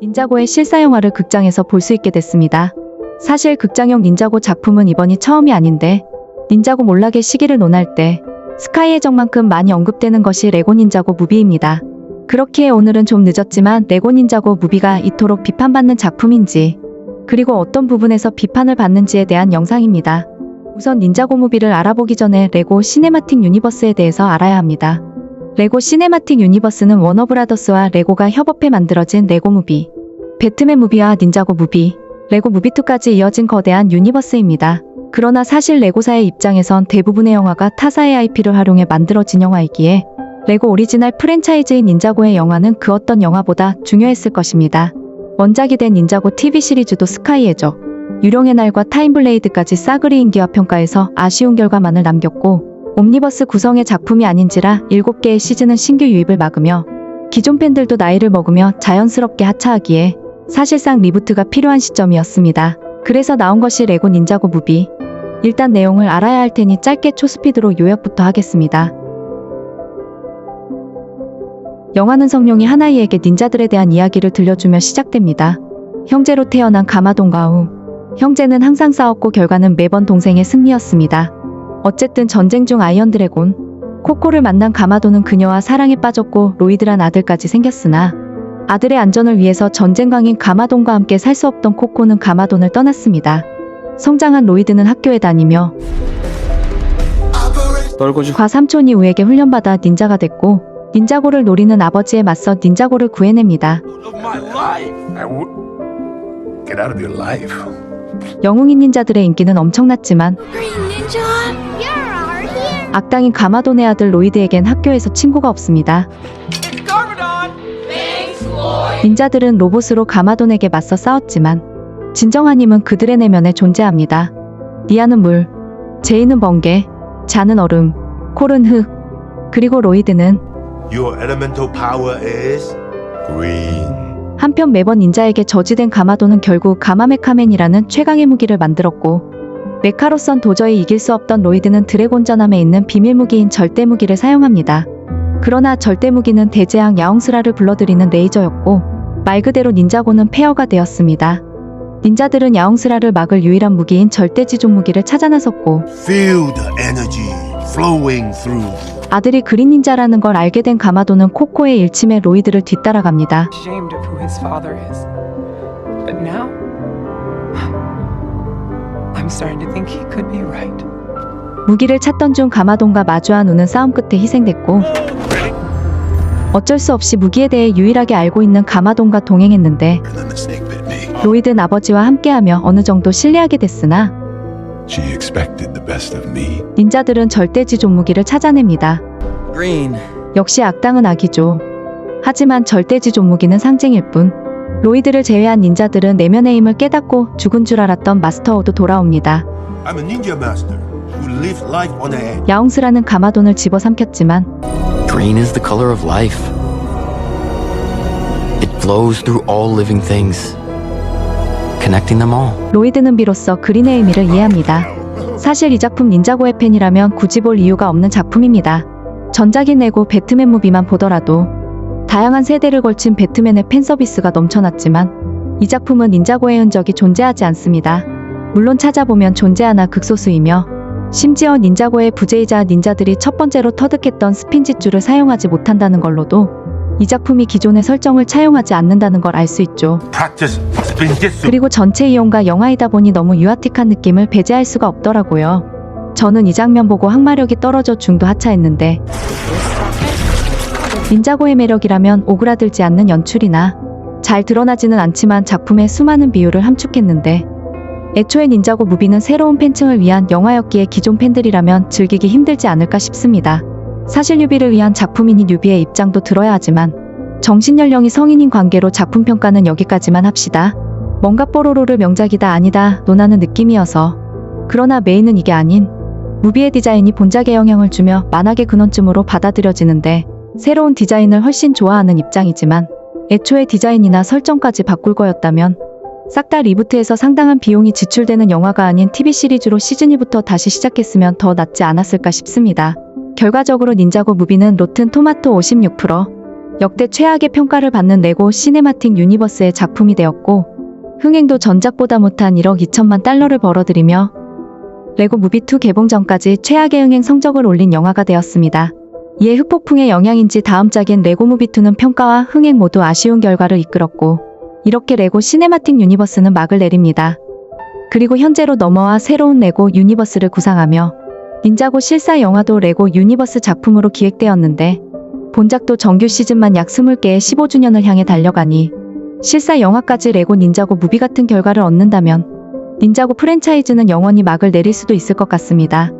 닌자고의 실사 영화를 극장에서 볼 수 있게 됐습니다. 사실 극장용 닌자고 작품은 이번이 처음이 아닌데 닌자고 몰락의 시기를 논할 때 스카이의 적만큼 많이 언급되는 것이 레고 닌자고 무비입니다. 그렇기에 오늘은 좀 늦었지만 레고 닌자고 무비가 이토록 비판받는 작품인지 그리고 어떤 부분에서 비판을 받는지에 대한 영상입니다. 우선 닌자고 무비를 알아보기 전에 레고 시네마틱 유니버스에 대해서 알아야 합니다. 레고 시네마틱 유니버스는 워너브라더스와 레고가 협업해 만들어진 레고 무비, 배트맨 무비와 닌자고 무비, 레고 무비2까지 이어진 거대한 유니버스입니다. 그러나 사실 레고사의 입장에선 대부분의 영화가 타사의 IP를 활용해 만들어진 영화이기에 레고 오리지널 프랜차이즈인 닌자고의 영화는 그 어떤 영화보다 중요했을 것입니다. 원작이 된 닌자고 TV 시리즈도 스카이의 적, 유령의 날과 타임블레이드까지 싸그리 인기와 평가에서 아쉬운 결과만을 남겼고 옴니버스 구성의 작품이 아닌지라 7개의 시즌은 신규 유입을 막으며 기존 팬들도 나이를 먹으며 자연스럽게 하차하기에 사실상 리부트가 필요한 시점이었습니다. 그래서 나온 것이 레고 닌자고 무비. 일단 내용을 알아야 할 테니 짧게 초스피드로 요약부터 하겠습니다. 영화는 성룡이 하나이에게 닌자들에 대한 이야기를 들려주며 시작됩니다. 형제로 태어난 가마동과 우. 형제는 항상 싸웠고 결과는 매번 동생의 승리였습니다. 어쨌든 전쟁 중 아이언 드래곤, 코코를 만난 가마도는 그녀와 사랑에 빠졌고 로이드란 아들까지 생겼으나 아들의 안전을 위해서 전쟁광인 가마돈과 함께 살 수 없던 코코는 가마돈을 떠났습니다. 성장한 로이드는 학교에 다니며 떨고지 과 삼촌이 우에게 훈련받아 닌자가 됐고 닌자고를 노리는 아버지에 맞서 닌자고를 구해냅니다. 영웅인 닌자들의 인기는 엄청났지만 악당인 가마돈의 아들 로이드에겐 학교에서 친구가 없습니다. 닌자들은 로봇으로 가마돈에게 맞서 싸웠지만 진정한 힘은 그들의 내면에 존재합니다. 니아는 물, 제이는 번개, 자는 얼음, 콜은 흙, 그리고 로이드는 Your elemental power is green. 한편 매번 닌자에게 저지된 가마도는 결국 가마메카맨이라는 최강의 무기를 만들었고 메카로선 도저히 이길 수 없던 로이드는 드래곤 전함에 있는 비밀 무기인 절대 무기를 사용합니다. 그러나 절대 무기는 대재앙 야옹스라를 불러들이는 레이저였고 말 그대로 닌자고는 폐허가 되었습니다. 닌자들은 야옹스라를 막을 유일한 무기인 절대 지존 무기를 찾아 나섰고 Feel the energy flowing through. 아들이 그린 닌자라는 걸 알게 된 가마도는 코코의 일침에 로이드를 뒤따라갑니다. I'm starting to think he could be right. 무기를 찾던 중 가마돈과 마주한 우는 싸움 끝에 희생됐고 어쩔 수 없이 무기에 대해 유일하게 알고 있는 가마돈과 동행했는데 And then the snake bit me. 로이드는 아버지와 함께하며 어느 정도 신뢰하게 됐으나 She expected the best of me. 닌자들은 절대지존 무기를 찾아냅니다. green 역시 악당은 악이죠. 하지만 절대지존 무기는 상징일 뿐 로이드를 제외한 닌자들은 내면의 힘을 깨닫고 죽은 줄 알았던 마스터 오도 돌아옵니다. I'm a ninja master who lives life on the edge. 야옹스라는 가마돈을 집어삼켰지만 Green is the color of life. It flows through all living things, connecting them all. 로이드는 비로소 그린의 의미를 이해합니다. 사실 이 작품 닌자고의 팬이라면 굳이 볼 이유가 없는 작품입니다. 전작인 레고 배트맨 무비만 보더라도 다양한 세대를 걸친 배트맨의 팬 서비스가 넘쳐났지만 이 작품은 닌자고의 흔적이 존재하지 않습니다. 물론 찾아보면 존재하나 극소수이며 심지어 닌자고의 부재이자 닌자들이 첫 번째로 터득했던 스핀짓줄을 사용하지 못한다는 걸로도 이 작품이 기존의 설정을 차용하지 않는다는 걸 알 수 있죠. 그리고 전체 이용과 영화이다 보니 너무 유아틱한 느낌을 배제할 수가 없더라고요. 저는 이 장면 보고 항마력이 떨어져 중도 하차했는데 닌자고의 매력이라면 오그라들지 않는 연출이나 잘 드러나지는 않지만 작품의 수많은 비유를 함축했는데 애초에 닌자고 무비는 새로운 팬층을 위한 영화였기에 기존 팬들이라면 즐기기 힘들지 않을까 싶습니다. 사실 뉴비를 위한 작품이니 뉴비의 입장도 들어야 하지만 정신연령이 성인인 관계로 작품 평가는 여기까지만 합시다. 뭔가 뽀로로를 명작이다 아니다 논하는 느낌이어서 그러나 메인은 이게 아닌 무비의 디자인이 본작에 영향을 주며 만악의 근원쯤으로 받아들여지는데 새로운 디자인을 훨씬 좋아하는 입장이지만 애초에 디자인이나 설정까지 바꿀 거였다면 싹 다 리부트에서 상당한 비용이 지출되는 영화가 아닌 TV 시리즈로 시즌 2부터 다시 시작했으면 더 낫지 않았을까 싶습니다. 결과적으로 닌자고 무비는 로튼 토마토 56%, 역대 최악의 평가를 받는 레고 시네마틱 유니버스의 작품이 되었고 흥행도 전작보다 못한 1억 2천만 달러를 벌어들이며 레고 무비2 개봉 전까지 최악의 흥행 성적을 올린 영화가 되었습니다. 이에 흑폭풍의 영향인지 다음 작인 레고 무비2는 평가와 흥행 모두 아쉬운 결과를 이끌었고 이렇게 레고 시네마틱 유니버스는 막을 내립니다. 그리고 현재로 넘어와 새로운 레고 유니버스를 구상하며 닌자고 실사 영화도 레고 유니버스 작품으로 기획되었는데 본작도 정규 시즌만 약 20개의 15주년을 향해 달려가니 실사 영화까지 레고 닌자고 무비 같은 결과를 얻는다면 닌자고 프랜차이즈는 영원히 막을 내릴 수도 있을 것 같습니다.